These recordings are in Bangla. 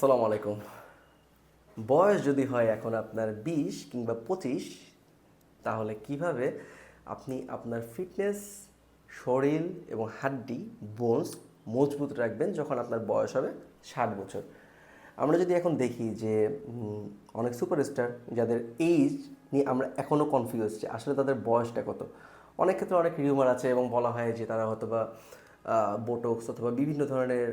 আসসালামু আলাইকুম। বয়স যদি হয় এখন আপনার বিশ কিংবা পঁচিশ, তাহলে কীভাবে আপনি আপনার ফিটনেস, শরীর এবং হাড্ডি, বোনস মজবুত রাখবেন যখন আপনার বয়স হবে ষাট বছর? আমরা যদি এখন দেখি যে অনেক সুপারস্টার যাদের এইজ নিয়ে আমরা এখনও কনফিউজ যে আসলে তাদের বয়সটা কত? অনেক ক্ষেত্রে অনেক রিউমার আছে এবং বলা হয় যে তারা হয়তো বা বোটক্স অথবা বিভিন্ন ধরনের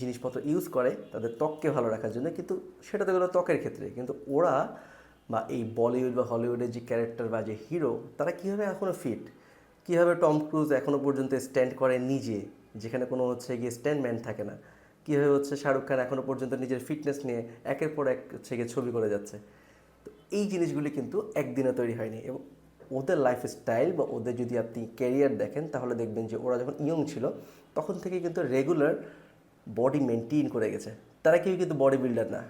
জিনিসপত্র ইউজ করে, তাদের ত্বককে ভালো রাখার জন্য, কিন্তু সেটা তো গেলো ত্বকের ক্ষেত্রে। কিন্তু ওরা বা এই বলিউড বা হলিউডের যে ক্যারেক্টার বা যে হিরো তারা কীভাবে এখনও ফিট কীভাবে টম ক্রুজ এখনও পর্যন্ত স্ট্যান্ড করে নিজে, যেখানে কোনো হচ্ছে গিয়ে স্ট্যান্ডম্যান থাকে না? কীভাবে হচ্ছে শাহরুখ খান এখনও পর্যন্ত নিজের ফিটনেস নিয়ে একের পর এক হচ্ছে গিয়ে ছবি করে যাচ্ছে? তো এই জিনিসগুলি কিন্তু একদিনে তৈরি হয়নি এবং ওদের লাইফস্টাইল বা ওদের যদি আপনি ক্যারিয়ার দেখেন, তাহলে দেখবেন যে ওরা যখন ইয়ং ছিল, তখন থেকে কিন্তু রেগুলার বডি মেনটেন করে গেছে। তারা কেউ কিন্তু বডি বিল্ডার না।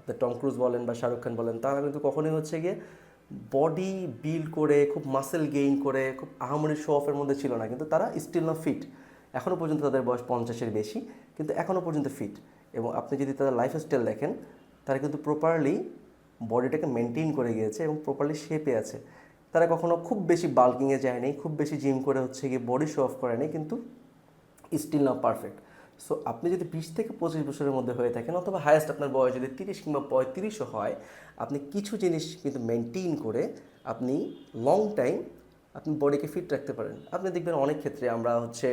আপনি টম ক্রুজ বলেন বা শাহরুখ খান বলেন, তারা কিন্তু কখনোই হচ্ছে গিয়ে বডি বিল্ড করে, খুব মাসেল গেইন করে, খুব আহামরি শো অফের মধ্যে ছিল না। কিন্তু তারা স্টিল না ফিট এখনও পর্যন্ত তাদের বয়স পঞ্চাশের বেশি, কিন্তু এখনও পর্যন্ত ফিট এবং আপনি যদি তাদের লাইফস্টাইল দেখেন, তারা কিন্তু প্রপারলি বডিটাকে মেনটেন করে গিয়েছে এবং প্রপারলি শেপে আছে। তারা কখনো খুব বেশি বাল্কিংয়ে যায়নি, খুব বেশি জিম করে হচ্ছে গিয়ে বডি শো অফ করেনি, কিন্তু স্টিল না পারফেক্ট সো আপনি যদি বিশ থেকে পঁচিশ বছরের মধ্যে হয়ে থাকেন অথবা হায়েস্ট আপনার বয়স যদি তিরিশ কিংবা পঁয়ত্রিশও হয়, আপনি কিছু জিনিস কিন্তু মেনটেন করে আপনি লং টাইম আপনি বডিকে ফিট রাখতে পারেন। আপনি দেখবেন অনেক ক্ষেত্রে আমরা হচ্ছে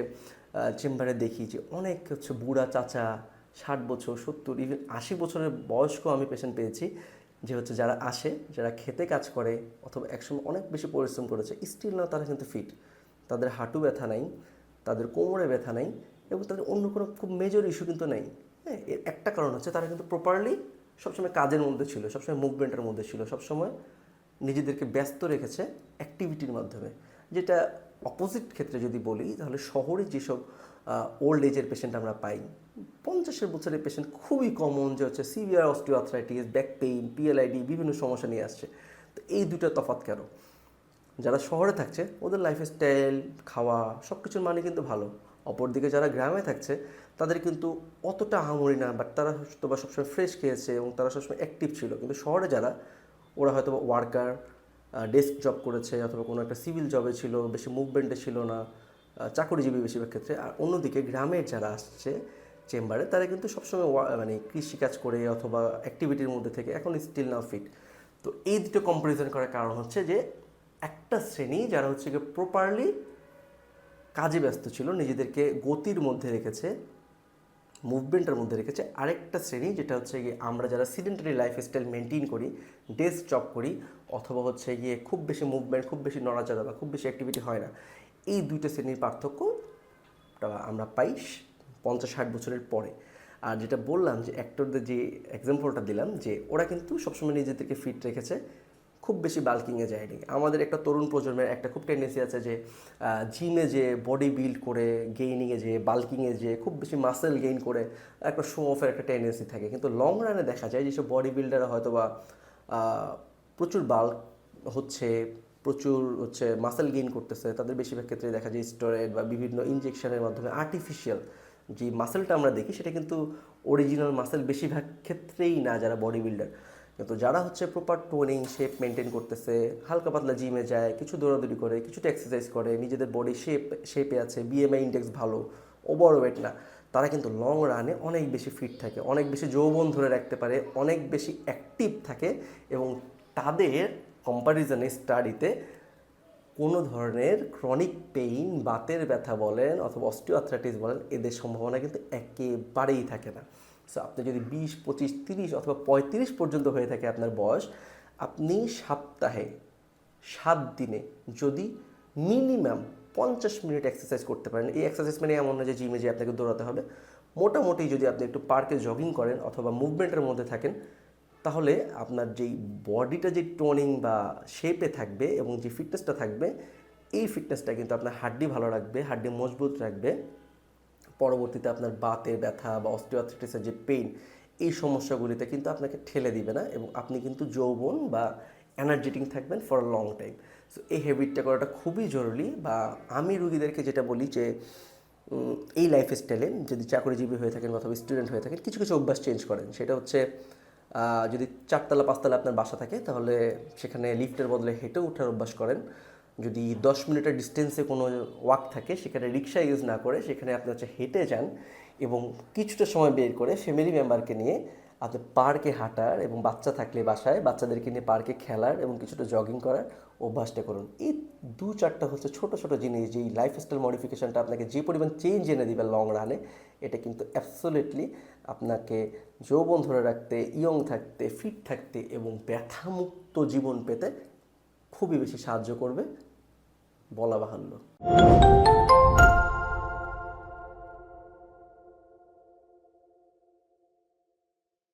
চেম্বারে দেখি যে অনেক হচ্ছে বুড়া চাচা, ষাট বছর, সত্তর ইভেন আশি বছরের বয়স্ক আমি পেশেন্ট পেয়েছি যে হচ্ছে যারা আসে, যারা খেতে কাজ করে অথবা একসময় অনেক বেশি পরিশ্রম করেছে স্টিল না তারা কিন্তু ফিট তাদের হাঁটু ব্যথা নাই, তাদের কোমরে ব্যথা নাই এবং তাদের অন্য কোনো খুব মেজর ইস্যু কিন্তু নেই। হ্যাঁ এর একটা কারণ হচ্ছে তারা কিন্তু প্রপারলি সবসময় কাজের মধ্যে ছিল, সবসময় মুভমেন্টের মধ্যে ছিল, সবসময় নিজেদেরকে ব্যস্ত রেখেছে অ্যাক্টিভিটির মাধ্যমে। যেটা অপোজিট ক্ষেত্রে যদি বলি, তাহলে শহরে যেসব ওল্ড এজের পেশেন্ট আমরা পাই, পঞ্চাশের বছরের পেশেন্ট খুবই কমন যে হচ্ছে severe osteoarthritis back pain PLID বিভিন্ন সমস্যা নিয়ে আসছে। তো এই দুটো তফাৎ কেন? যারা শহরে থাকছে, ওদের লাইফস্টাইল খাওয়া সব কিছুর মানে কিন্তু ভালো। অপরদিকে যারা গ্রামে থাকছে, তাদের কিন্তু অতটা আহামরি না বাট তারা হয়তো বা সবসময় ফ্রেশ খেয়েছে এবং তারা সবসময় অ্যাক্টিভ ছিল। কিন্তু শহরে যারা, ওরা হয়তো ওয়ার্কার ডেস্ক জব করেছে অথবা কোনো একটা সিভিল জবে ছিল, বেশি মুভমেন্টে ছিল না চাকরিজীবী বেশিরভাগ ক্ষেত্রে। আর অন্যদিকে গ্রামের যারা আসছে চেম্বারে, তারা কিন্তু সবসময় মানে কৃষিকাজ করে অথবা অ্যাক্টিভিটির মধ্যে থেকে এখন স্টিল না ফিট তো এই দুটো কম্পারিজন করার কারণ হচ্ছে যে, একটা শ্রেণি যারা হচ্ছে গিয়ে প্রপারলি কাজে ব্যস্ত ছিল, নিজেদেরকে গতির মধ্যে রেখেছে, মুভমেন্টের মধ্যে রেখেছে। আরেকটা শ্রেণি যেটা হচ্ছে গিয়ে আমরা যারা সিডেন্টারি লাইফস্টাইল মেনটেন করি ডেস্ক জব করি, অথবা হচ্ছে গিয়ে খুব বেশি মুভমেন্ট খুব বেশি নড়াচড়া বা খুব বেশি অ্যাক্টিভিটি হয় না, এই দুইটা শ্রেণির পার্থক্য আমরা পাই পঞ্চাশ ষাট বছরের পরে। আর যেটা বললাম যে অ্যাক্টরদের যে এক্সাম্পলটা দিলাম যে ওরা কিন্তু সবসময় নিজেদেরকে ফিট রেখেছে খুব বেশি বাল্কিংয়ে যায়নি। আমাদের একটা তরুণ প্রজন্মের একটা খুব টেন্ডেন্সি আছে যে জিমে যে বডি বিল্ড করে গেইনিংয়ে যে বাল্কিংয়ে যে খুব বেশি মাসেল গেইন করে একটা শো অফের একটা টেন্ডেন্সি থাকে। কিন্তু লং রানে দেখা যায় যেসব বডি বিল্ডাররা হয়তো বা প্রচুর বাল্ক হচ্ছে, প্রচুর হচ্ছে মাসেল গেইন করতেছে। তাদের বেশিরভাগ ক্ষেত্রে দেখা যায় স্টেরয়েড বা বিভিন্ন ইনজেকশনের মাধ্যমে আর্টিফিশিয়াল যে মাসেলটা আমরা দেখি, সেটা কিন্তু অরিজিনাল মাসেল বেশিরভাগ ক্ষেত্রেই না, যারা বডি বিল্ডার কিন্তু যারা হচ্ছে প্রপার টোনিং শেপ মেনটেন করতেছে, হালকা পাতলা জিমে যায়, কিছু দৌড়াদৌড়ি করে কিছুটা এক্সারসাইজ করে, নিজেদের বডি শেপ শেপে আছে বিএমআই ইন্ডেক্স ভালো ওভার ওয়েট না, তারা কিন্তু লং রানে অনেক বেশি ফিট থাকে, অনেক বেশি যৌবন ধরে রাখতে পারে, অনেক বেশি অ্যাক্টিভ থাকে এবং তাদের কম্প্যারিজনে স্টাডিতে কোনো ধরনের ক্রনিক পেইন বাতের ব্যথা বলেন অথবা অস্টিওআথরাইটিস বলেন, এদের সম্ভাবনা কিন্তু একেবারেই থাকে না। সো আপনি যদি বিশ, পঁচিশ, তিরিশ অথবা পঁয়ত্রিশ পর্যন্ত হয়ে থাকে আপনার বয়স, আপনি সপ্তাহে সাত দিনে যদি মিনিমাম পঞ্চাশ মিনিট এক্সারসাইজ করতে পারেন। এই এক্সারসাইজ মানে এমন না যে জিমে যে আপনাকে দৌড়াতে হবে। মোটামুটি যদি আপনি একটু পার্কে জগিং করেন অথবা মুভমেন্টের মধ্যে থাকেন, তাহলে আপনার যেই বডিটা যে টোনিং বা শেপে থাকবে এবং যে ফিটনেসটা থাকবে, এই ফিটনেসটা কিন্তু আপনার হাড্ডি ভালো রাখবে, হাড্ডি মজবুত রাখবে। পরবর্তীতে আপনার বাতের ব্যথা বা অস্টিওআথ্রাইটিসের যে পেইন এই সমস্যাগুলিতে কিন্তু আপনাকে ঠেলে দিবে না এবং আপনি কিন্তু যৌবন বা এনার্জেটিক থাকবেন ফর লং টাইম সো এই হ্যাবিটটা করাটা খুবই জরুরি বা আমি রুগীদেরকে যেটা বলি যে এই লাইফ লাইফস্টাইলে যদি চাকরিজীবী হয়ে থাকেন অথবা স্টুডেন্ট হয়ে থাকেন, কিছু কিছু অভ্যাস চেঞ্জ করেন। সেটা হচ্ছে যদি চারতলা, পাঁচতলা আপনার বাসা থাকে, তাহলে সেখানে লিফটের বদলে হেঁটে ওঠার অভ্যাস করেন। যদি দশ মিনিটের ডিস্টেন্সে কোনো ওয়াক থাকে, সেখানে রিক্সা ইউজ না করে সেখানে আপনি হচ্ছে হেঁটে যান এবং কিছুটা সময় বের করে ফ্যামিলি মেম্বারকে নিয়ে আপনি পার্কে হাঁটার এবং বাচ্চা থাকলে বাসায় বাচ্চাদেরকে নিয়ে পার্কে খেলার এবং কিছুটা জগিং করার অভ্যাসটা করুন। এই দু চারটা হচ্ছে ছোট ছোট জিনিস যেই লাইফস্টাইল মডিফিকেশনটা আপনাকে যে পরিমাণ চেঞ্জ এনে দিবে লং রানে এটা কিন্তু অ্যাবসোলিটলি আপনাকে যৌবন ধরে রাখতে ইয়ং থাকতে ফিট থাকতে এবং ব্যথামুক্ত জীবন পেতে খুবই বেশি সাহায্য করবে। বলা বাহুল্য